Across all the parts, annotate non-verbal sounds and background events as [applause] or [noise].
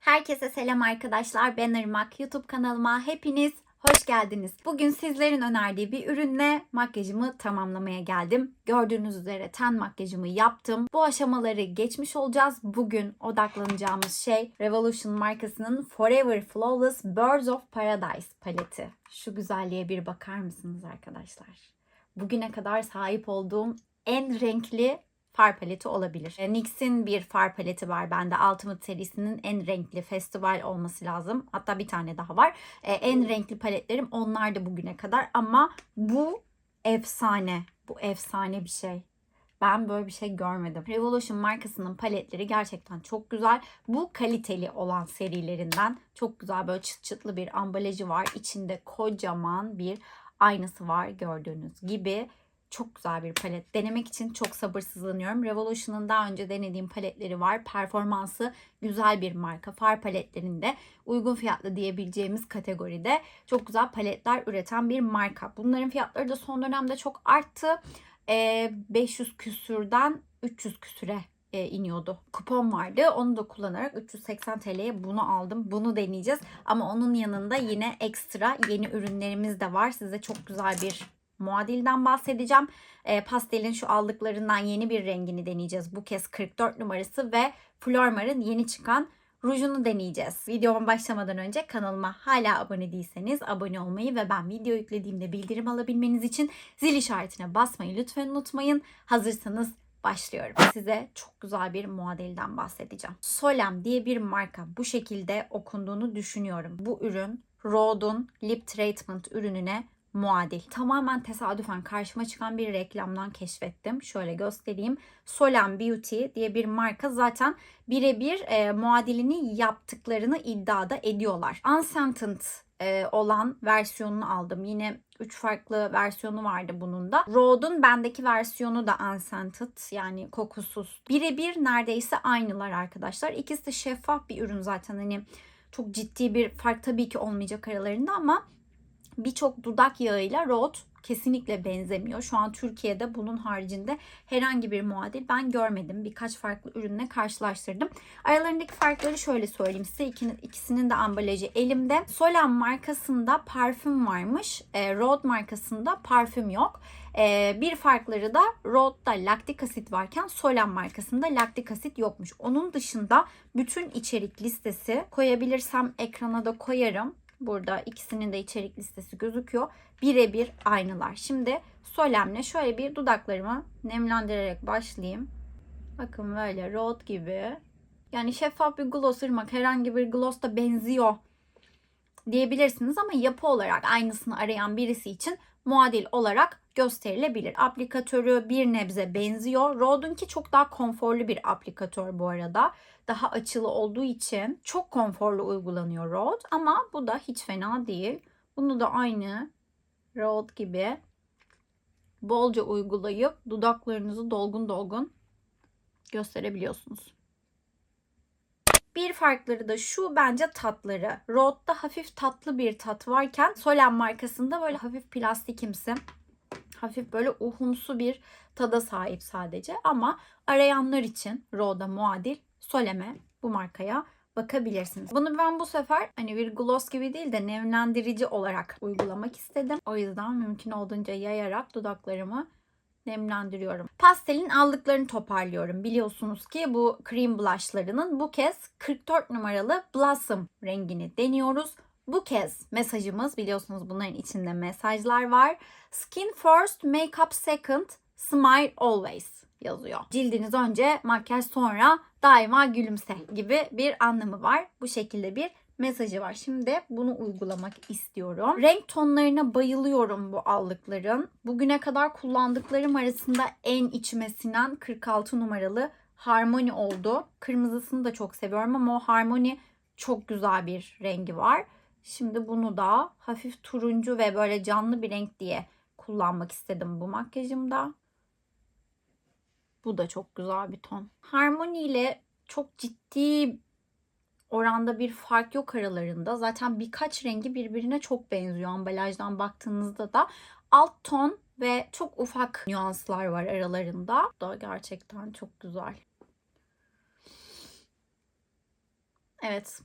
Herkese selam arkadaşlar. Ben Irmak. YouTube kanalıma hepiniz hoş geldiniz. Bugün sizlerin önerdiği bir ürünle makyajımı tamamlamaya geldim. Gördüğünüz üzere ten makyajımı yaptım. Bu aşamaları geçmiş olacağız. Bugün odaklanacağımız şey Revolution markasının Forever Flawless Birds of Paradise paleti. Şu güzelliğe bir bakar mısınız arkadaşlar? Bugüne kadar sahip olduğum en renkli far paleti olabilir. E, NYX'in bir far paleti var bende. Ultimate serisinin en renkli festival olması lazım. Hatta bir tane daha var. E, en renkli paletlerim onlardı bugüne kadar ama bu efsane. Bu efsane bir şey. Ben böyle bir şey görmedim. Revolution markasının paletleri gerçekten çok güzel. Bu kaliteli olan serilerinden çok güzel böyle çıt çıtlı bir ambalajı var. İçinde kocaman bir aynası var gördüğünüz gibi. Çok güzel bir palet. Denemek için çok sabırsızlanıyorum. Revolution'ın daha önce denediğim paletleri var. Performansı güzel bir marka. Far paletlerinde uygun fiyatlı diyebileceğimiz kategoride çok güzel paletler üreten bir marka. Bunların fiyatları da son dönemde çok arttı. Ee, 500 küsürden 300 küsüre e, iniyordu. Kupon vardı. Onu da kullanarak 380 TL'ye bunu aldım. Bunu deneyeceğiz. Ama onun yanında yine ekstra yeni ürünlerimiz de var. Size çok güzel bir muadilden bahsedeceğim. E, pastelin şu aldıklarından yeni bir rengini deneyeceğiz. Bu kez 44 numarası ve Flormar'ın yeni çıkan rujunu deneyeceğiz. Videoma başlamadan önce kanalıma hala abone değilseniz abone olmayı ve ben video yüklediğimde bildirim alabilmeniz için zil işaretine basmayı lütfen unutmayın. Hazırsanız başlıyorum. Size çok güzel bir muadilden bahsedeceğim. Solem diye bir marka bu şekilde okunduğunu düşünüyorum. Bu ürün Rhode'un Lip Treatment ürününe muadil. Tamamen tesadüfen karşıma çıkan bir reklamdan keşfettim. Şöyle göstereyim. Solen Beauty diye bir marka zaten birebir e, muadilini yaptıklarını iddiada ediyorlar. Unscented e, olan versiyonunu aldım. Yine 3 farklı versiyonu vardı bunun da. Rhode'un bendeki versiyonu da unscented yani kokusuz. Birebir neredeyse aynılar arkadaşlar. İkisi de şeffaf bir ürün zaten hani çok ciddi bir fark tabii ki olmayacak aralarında ama birçok dudak yağıyla Rode kesinlikle benzemiyor. Şu an Türkiye'de bunun haricinde herhangi bir muadil ben görmedim. Birkaç farklı ürünle karşılaştırdım. Aralarındaki farkları şöyle söyleyeyim size. İkisinin de ambalajı elimde. Solan markasında parfüm varmış. E, Rode markasında parfüm yok. E, bir farkları da Rode'da laktik asit varken Solan markasında laktik asit yokmuş. Onun dışında bütün içerik listesi koyabilirsem ekrana da koyarım. Burada ikisinin de içerik listesi gözüküyor. Birebir aynılar. Şimdi Solem'le şöyle bir dudaklarımı nemlendirerek başlayayım. Bakın böyle Rode gibi. Yani şeffaf bir gloss ırmak herhangi bir gloss da benziyor diyebilirsiniz ama yapı olarak aynısını arayan birisi için muadil olarak gösterilebilir. Aplikatörü bir nebze benziyor. Rode'unki çok daha konforlu bir aplikatör bu arada. Daha açılı olduğu için çok konforlu uygulanıyor Rode ama bu da hiç fena değil. Bunu da aynı Rode gibi bolca uygulayıp dudaklarınızı dolgun dolgun gösterebiliyorsunuz. Bir farkları da şu bence tatları. Rode'da hafif tatlı bir tat varken Solen markasında böyle hafif plastikimsi hafif böyle uhumsu bir tada sahip sadece. Ama arayanlar için Rode'a muadil Solem'e bu markaya bakabilirsiniz. Bunu ben bu sefer hani bir gloss gibi değil de nemlendirici olarak uygulamak istedim. O yüzden mümkün olduğunca yayarak dudaklarımı nemlendiriyorum. Pastelin aldıklarını toparlıyorum. Biliyorsunuz ki bu cream blushlarının bu kez 44 numaralı Blossom rengini deniyoruz. Bu kez mesajımız biliyorsunuz bunların içinde mesajlar var. Skin first, makeup second, smile always yazıyor. Cildiniz önce, makyaj sonra daima gülümse gibi bir anlamı var. Bu şekilde bir mesajı var. Şimdi bunu uygulamak istiyorum. Renk tonlarına bayılıyorum bu aldıkların. Bugüne kadar kullandıklarım arasında en içime sinen 46 numaralı Harmony oldu. Kırmızısını da çok seviyorum ama o Harmony çok güzel bir rengi var. Şimdi bunu da hafif turuncu ve böyle canlı bir renk diye kullanmak istedim bu makyajımda. Bu da çok güzel bir ton. Harmony ile çok ciddi oranda bir fark yok aralarında. Zaten birkaç rengi birbirine çok benziyor ambalajdan baktığınızda da. Alt ton ve çok ufak nüanslar var aralarında. Bu da gerçekten çok güzel. Evet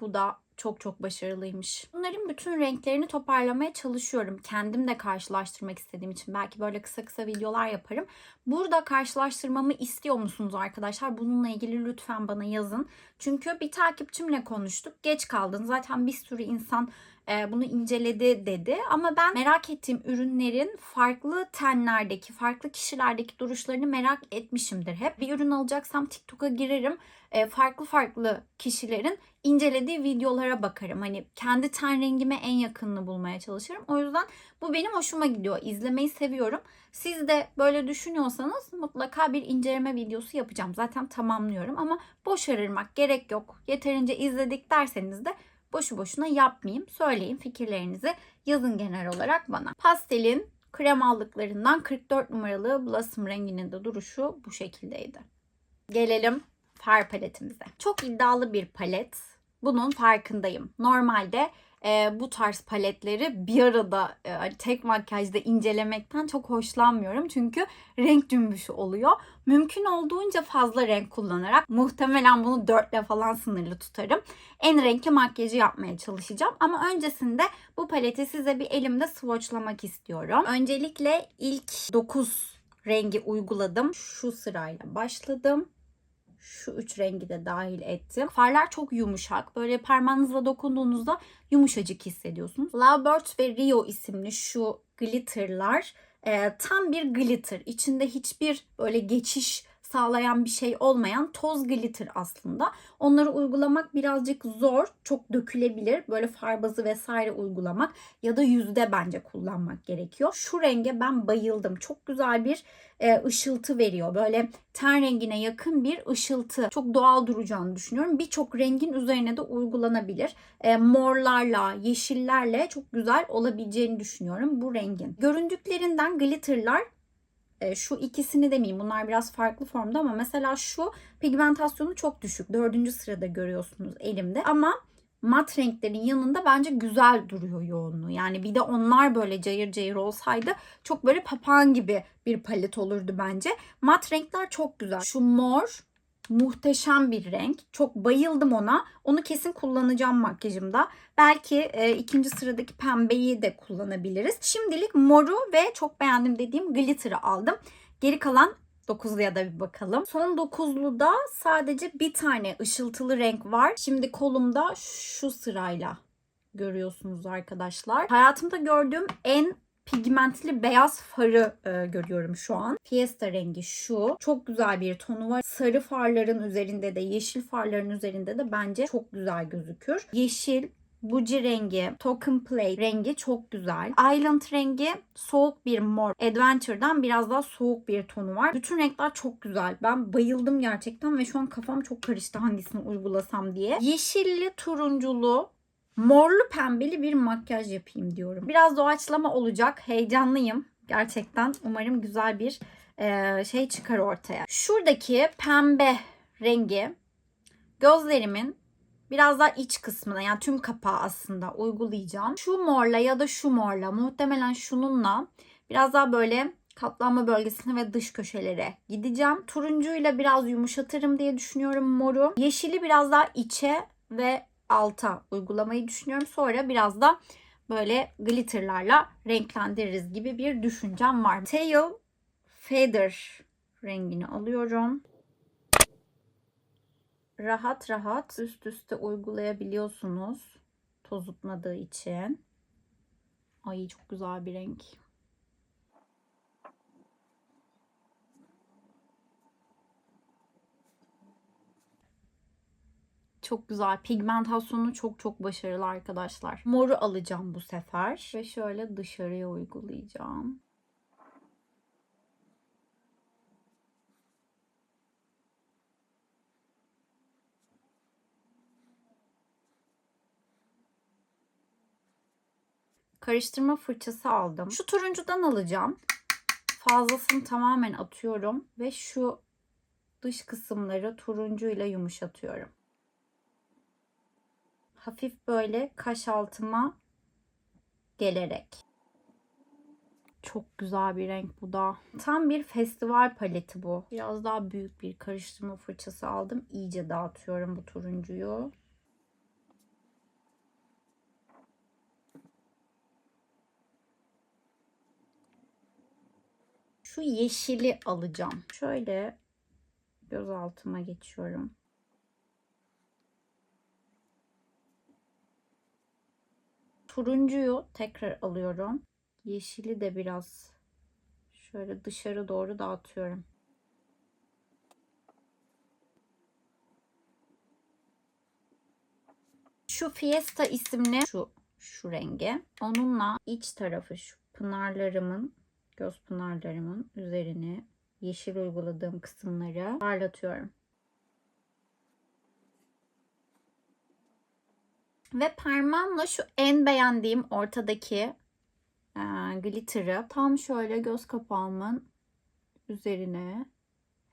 bu da çok çok başarılıymış. Bunların bütün renklerini toparlamaya çalışıyorum. Kendim de karşılaştırmak istediğim için. Belki böyle kısa kısa videolar yaparım. Burada karşılaştırmamı istiyor musunuz arkadaşlar? Bununla ilgili lütfen bana yazın. Çünkü bir takipçimle konuştuk. Geç kaldın. Zaten bir sürü insan e, bunu inceledi dedi. Ama ben merak ettiğim ürünlerin farklı tenlerdeki, farklı kişilerdeki duruşlarını merak etmişimdir hep. Bir ürün alacaksam TikTok'a girerim. E, farklı farklı kişilerin incelediği videolara bakarım. Hani kendi ten rengime en yakınını bulmaya çalışırım. O yüzden bu benim hoşuma gidiyor. İzlemeyi seviyorum. Siz de böyle düşünüyorsanız mutlaka bir inceleme videosu yapacağım. Zaten tamamlıyorum ama boş arırmak gerek yok. Yeterince izledik derseniz de boşu boşuna yapmayayım. Söyleyin fikirlerinizi yazın genel olarak bana. Pastelin kremallıklarından 44 numaralı Blossom renginin de duruşu bu şekildeydi. Gelelim far paletimize. Çok iddialı bir palet. Bunun farkındayım. Normalde e, bu tarz paletleri bir arada e, hani tek makyajda incelemekten çok hoşlanmıyorum. Çünkü renk cümbüşü oluyor. Mümkün olduğunca fazla renk kullanarak muhtemelen bunu dörtle falan sınırlı tutarım. En renkli makyajı yapmaya çalışacağım. Ama öncesinde bu paleti size bir elimde swatchlamak istiyorum. Öncelikle ilk 9 rengi uyguladım. Şu sırayla başladım şu üç rengi de dahil ettim. Farlar çok yumuşak. Böyle parmağınızla dokunduğunuzda yumuşacık hissediyorsunuz. Lovebird ve Rio isimli şu glitterlar e, tam bir glitter. İçinde hiçbir böyle geçiş sağlayan bir şey olmayan toz glitter aslında. Onları uygulamak birazcık zor. Çok dökülebilir. Böyle far bazı vesaire uygulamak ya da yüzde bence kullanmak gerekiyor. Şu renge ben bayıldım. Çok güzel bir e, ışıltı veriyor. Böyle ten rengine yakın bir ışıltı. Çok doğal duracağını düşünüyorum. Birçok rengin üzerine de uygulanabilir. E, morlarla, yeşillerle çok güzel olabileceğini düşünüyorum bu rengin. Göründüklerinden glitterlar e, şu ikisini demeyeyim bunlar biraz farklı formda ama mesela şu pigmentasyonu çok düşük. Dördüncü sırada görüyorsunuz elimde ama mat renklerin yanında bence güzel duruyor yoğunluğu. Yani bir de onlar böyle cayır cayır olsaydı çok böyle papağan gibi bir palet olurdu bence. Mat renkler çok güzel. Şu mor muhteşem bir renk. Çok bayıldım ona. Onu kesin kullanacağım makyajımda. Belki e, ikinci sıradaki pembeyi de kullanabiliriz. Şimdilik moru ve çok beğendim dediğim glitter'ı aldım. Geri kalan 9'luya da bir bakalım. Son 9'luda sadece bir tane ışıltılı renk var. Şimdi kolumda şu sırayla görüyorsunuz arkadaşlar. Hayatımda gördüğüm en pigmentli beyaz farı e, görüyorum şu an. Fiesta rengi şu. Çok güzel bir tonu var. Sarı farların üzerinde de yeşil farların üzerinde de bence çok güzel gözükür. Yeşil, Buji rengi, Token Play rengi çok güzel. Island rengi soğuk bir mor. Adventure'dan biraz daha soğuk bir tonu var. Bütün renkler çok güzel. Ben bayıldım gerçekten ve şu an kafam çok karıştı hangisini uygulasam diye. Yeşilli, turunculu, morlu pembeli bir makyaj yapayım diyorum. Biraz doğaçlama olacak. Heyecanlıyım. Gerçekten umarım güzel bir e, şey çıkar ortaya. Şuradaki pembe rengi gözlerimin biraz daha iç kısmına yani tüm kapağı aslında uygulayacağım. Şu morla ya da şu morla muhtemelen şununla biraz daha böyle katlanma bölgesine ve dış köşelere gideceğim. Turuncuyla biraz yumuşatırım diye düşünüyorum moru. Yeşili biraz daha içe ve alta uygulamayı düşünüyorum. Sonra biraz da böyle glitterlarla renklendiririz gibi bir düşüncem var. Tail Feather rengini alıyorum. Rahat rahat üst üste uygulayabiliyorsunuz. Tozutmadığı için. Ay çok güzel bir renk. Çok güzel. Pigmentasyonu çok çok başarılı arkadaşlar. Moru alacağım bu sefer. Ve şöyle dışarıya uygulayacağım. Karıştırma fırçası aldım. Şu turuncudan alacağım. Fazlasını tamamen atıyorum. Ve şu dış kısımları turuncuyla yumuşatıyorum hafif böyle kaş altıma gelerek. Çok güzel bir renk bu da. Tam bir festival paleti bu. Biraz daha büyük bir karıştırma fırçası aldım. İyice dağıtıyorum bu turuncuyu. Şu yeşili alacağım. Şöyle göz altıma geçiyorum. Turuncuyu tekrar alıyorum. Yeşili de biraz şöyle dışarı doğru dağıtıyorum. Şu Fiesta isimli şu şu rengi. Onunla iç tarafı şu pınarlarımın göz pınarlarımın üzerine yeşil uyguladığım kısımları parlatıyorum. Ve parmağımla şu en beğendiğim ortadaki e, glitter'ı tam şöyle göz kapağımın üzerine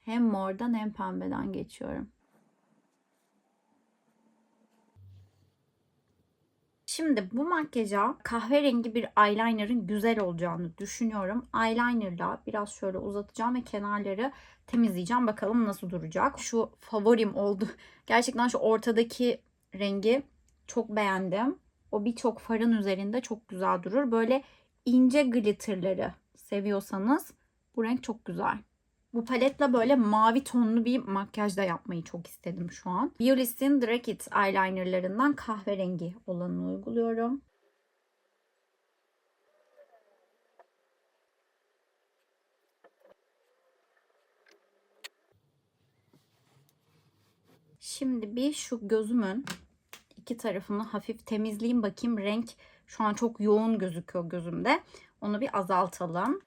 hem mordan hem pembeden geçiyorum. Şimdi bu makyaja kahverengi bir eyeliner'ın güzel olacağını düşünüyorum. Eyeliner'la biraz şöyle uzatacağım ve kenarları temizleyeceğim. Bakalım nasıl duracak. Şu favorim oldu. [laughs] Gerçekten şu ortadaki rengi çok beğendim. O birçok farın üzerinde çok güzel durur. Böyle ince glitterları seviyorsanız bu renk çok güzel. Bu paletle böyle mavi tonlu bir makyaj da yapmayı çok istedim şu an. Biolis'in Drag It eyelinerlarından kahverengi olanını uyguluyorum. Şimdi bir şu gözümün iki tarafını hafif temizleyeyim bakayım renk şu an çok yoğun gözüküyor gözümde. Onu bir azaltalım.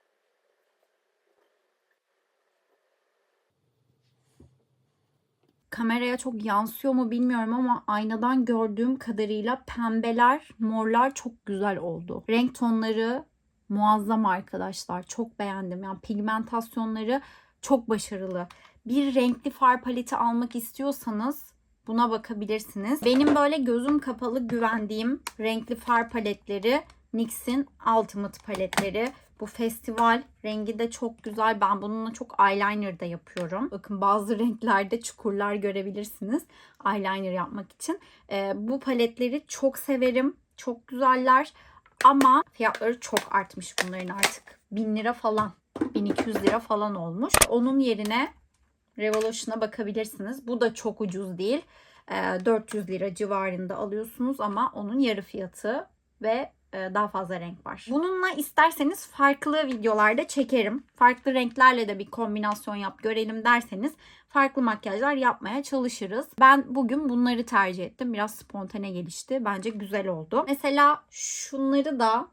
kameraya çok yansıyor mu bilmiyorum ama aynadan gördüğüm kadarıyla pembeler, morlar çok güzel oldu. Renk tonları muazzam arkadaşlar. Çok beğendim. Yani pigmentasyonları çok başarılı. Bir renkli far paleti almak istiyorsanız buna bakabilirsiniz. Benim böyle gözüm kapalı güvendiğim renkli far paletleri NYX'in Ultimate paletleri. Bu festival rengi de çok güzel. Ben bununla çok eyeliner da yapıyorum. Bakın bazı renklerde çukurlar görebilirsiniz. Eyeliner yapmak için. Ee, bu paletleri çok severim. Çok güzeller. Ama fiyatları çok artmış bunların artık. 1000 lira falan. 1200 lira falan olmuş. Onun yerine Revolution'a bakabilirsiniz. Bu da çok ucuz değil. 400 lira civarında alıyorsunuz ama onun yarı fiyatı ve e, daha fazla renk var. Bununla isterseniz farklı videolarda çekerim. Farklı renklerle de bir kombinasyon yap görelim derseniz farklı makyajlar yapmaya çalışırız. Ben bugün bunları tercih ettim. Biraz spontane gelişti. Bence güzel oldu. Mesela şunları da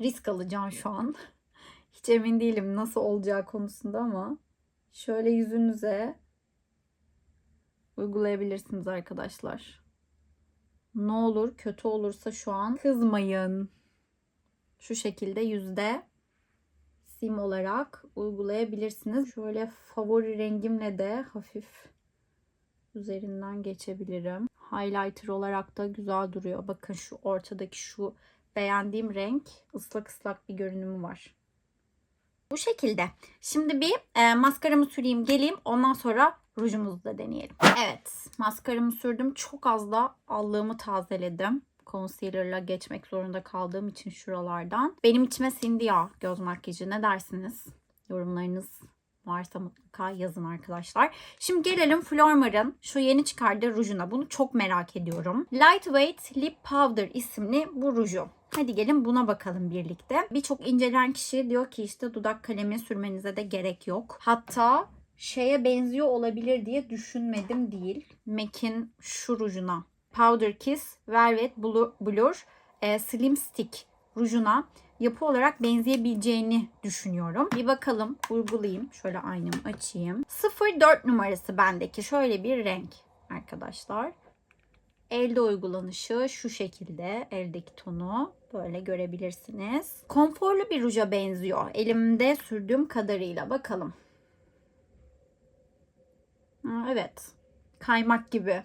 risk alacağım şu an. [laughs] Hiç emin değilim nasıl olacağı konusunda ama şöyle yüzünüze uygulayabilirsiniz arkadaşlar. Ne olur kötü olursa şu an kızmayın şu şekilde yüzde sim olarak uygulayabilirsiniz. Şöyle favori rengimle de hafif üzerinden geçebilirim. Highlighter olarak da güzel duruyor. Bakın şu ortadaki şu beğendiğim renk ıslak ıslak bir görünümü var. Bu şekilde. Şimdi bir e, maskaramı süreyim geleyim. Ondan sonra rujumuzu da deneyelim. Evet maskaramı sürdüm. Çok az da allığımı tazeledim concealer'la geçmek zorunda kaldığım için şuralardan. Benim içime sindi ya göz makyajı. Ne dersiniz? Yorumlarınız varsa mutlaka yazın arkadaşlar. Şimdi gelelim Flormar'ın şu yeni çıkardığı rujuna. Bunu çok merak ediyorum. Lightweight Lip Powder isimli bu ruju. Hadi gelin buna bakalım birlikte. Birçok incelen kişi diyor ki işte dudak kalemi sürmenize de gerek yok. Hatta şeye benziyor olabilir diye düşünmedim değil. MAC'in şu rujuna Powder Kiss Velvet Blur e, Slim Stick rujuna yapı olarak benzeyebileceğini düşünüyorum. Bir bakalım uygulayayım. Şöyle aynamı açayım. 04 numarası bendeki şöyle bir renk arkadaşlar. Elde uygulanışı şu şekilde. Eldeki tonu böyle görebilirsiniz. Konforlu bir ruja benziyor. Elimde sürdüğüm kadarıyla bakalım. Evet. Kaymak gibi.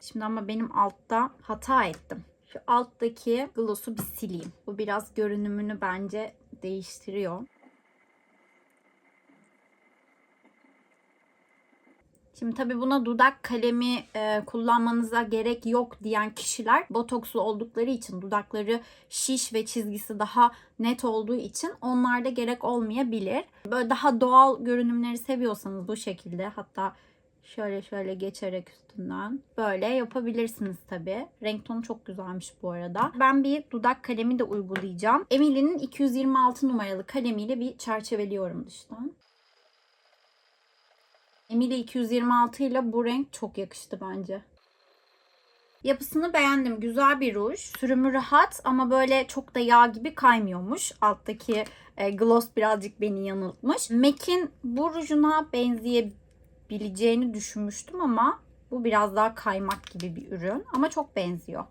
Şimdi ama benim altta hata ettim. Şu alttaki gloss'u bir sileyim. Bu biraz görünümünü bence değiştiriyor. Şimdi tabii buna dudak kalemi e, kullanmanıza gerek yok diyen kişiler botokslu oldukları için dudakları şiş ve çizgisi daha net olduğu için onlarda gerek olmayabilir. Böyle daha doğal görünümleri seviyorsanız bu şekilde hatta şöyle şöyle geçerek üstünden böyle yapabilirsiniz tabii. Renk tonu çok güzelmiş bu arada. Ben bir dudak kalemi de uygulayacağım. Emily'nin 226 numaralı kalemiyle bir çerçeveliyorum dıştan. Emilia 226 ile bu renk çok yakıştı bence. Yapısını beğendim. Güzel bir ruj. Sürümü rahat ama böyle çok da yağ gibi kaymıyormuş. Alttaki e, gloss birazcık beni yanıltmış. MAC'in bu rujuna benzeyebileceğini düşünmüştüm ama bu biraz daha kaymak gibi bir ürün. Ama çok benziyor.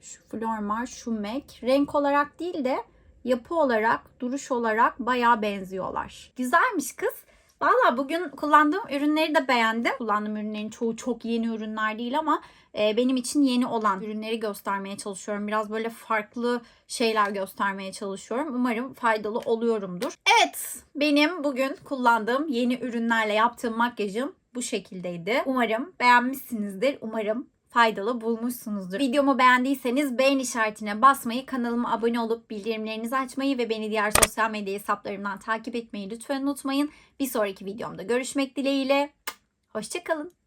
Şu Flormar, şu MAC. Renk olarak değil de yapı olarak, duruş olarak bayağı benziyorlar. Güzelmiş kız. Valla bugün kullandığım ürünleri de beğendim. Kullandığım ürünlerin çoğu çok yeni ürünler değil ama e, benim için yeni olan ürünleri göstermeye çalışıyorum. Biraz böyle farklı şeyler göstermeye çalışıyorum. Umarım faydalı oluyorumdur. Evet, benim bugün kullandığım yeni ürünlerle yaptığım makyajım bu şekildeydi. Umarım beğenmişsinizdir. Umarım faydalı bulmuşsunuzdur. Videomu beğendiyseniz beğen işaretine basmayı, kanalıma abone olup bildirimlerinizi açmayı ve beni diğer sosyal medya hesaplarımdan takip etmeyi lütfen unutmayın. Bir sonraki videomda görüşmek dileğiyle. Hoşçakalın.